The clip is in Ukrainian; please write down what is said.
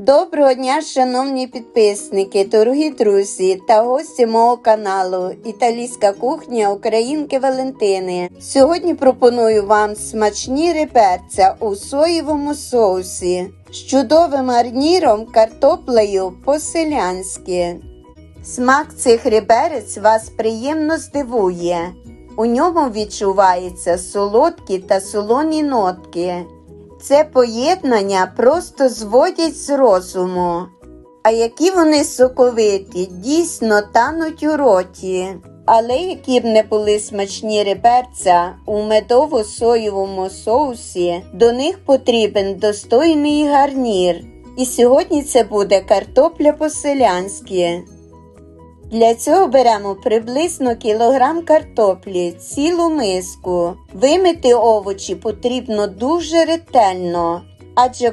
Доброго дня, шановні підписники, дорогі друзі та гості мого каналу Італійська кухня Українки Валентини. Сьогодні пропоную вам смачні реберця у соєвому соусі з чудовим гарніром картоплею по-селянськи. Смак цих реберець вас приємно здивує. У ньому відчуваються солодкі та солоні нотки. Це поєднання просто зводять з розуму. А які вони соковиті, дійсно тануть у роті. Але які б не були смачні реберця у медово-соєвому соусі, до них потрібен достойний гарнір. І сьогодні це буде картопля по-селянськи. Для цього беремо приблизно кілограм картоплі, цілу миску. Вимити овочі потрібно дуже ретельно, адже